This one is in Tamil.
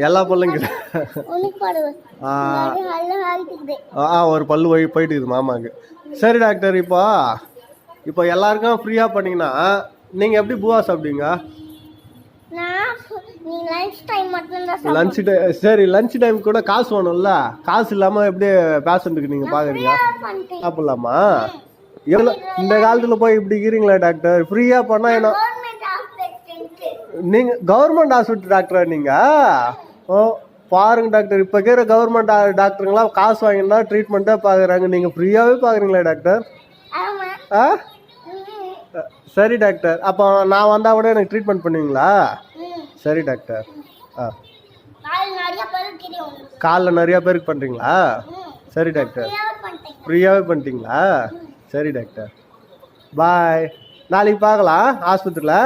எல்லா பல்லும் ஆ. ஒரு பல்லு போய் போயிட்டு இருக்குது மாமாவுக்கு சரி டாக்டர் இப்போ இப்போ எல்லாருக்கும் ஃப்ரீயாக பண்ணீங்கன்னா நீங்கள் எப்படி பூவா சாப்பிடுவீங்க? லஞ்ச் டைம் சரி லஞ்ச் டைம் கூட காசு வேணும்ல? காசு இல்லாமல் எப்படி பேஷண்ட்டுக்கு நீங்கள் பார்க்குறீங்க சாப்பிட்லாமா? எவ்வளோ இந்த காலத்தில் போய் இப்படி இருக்கிறீங்களா டாக்டர்? ஃப்ரீயாக பண்ணால் என்ன நீங்கள் கவர்மெண்ட் ஹாஸ்பிட்டல் டாக்டரா நீங்கள் ஓ பாருங்க டாக்டர் இப்போ இருக்கிற கவர்மெண்ட் டாக்டருங்களாம் காசு வாங்கினா ட்ரீட்மெண்ட்டே பார்க்குறாங்க நீங்கள் ஃப்ரீயாகவே பார்க்குறீங்களா டாக்டர் ஆ? சரி டாக்டர் அப்போ நான் வந்தால் கூட எனக்கு ட்ரீட்மெண்ட் பண்ணுவீங்களா. சரி டாக்டர் ஆ. காலைல நிறையா பேருக்கு பண்ணுறீங்களா. சரி டாக்டர் ஃப்ரீயாகவே பண்ணிட்டீங்களா? சரி டாக்டர் பாய் நாளைக்கு பார்க்கலாம் ஆஸ்பத்திரியில்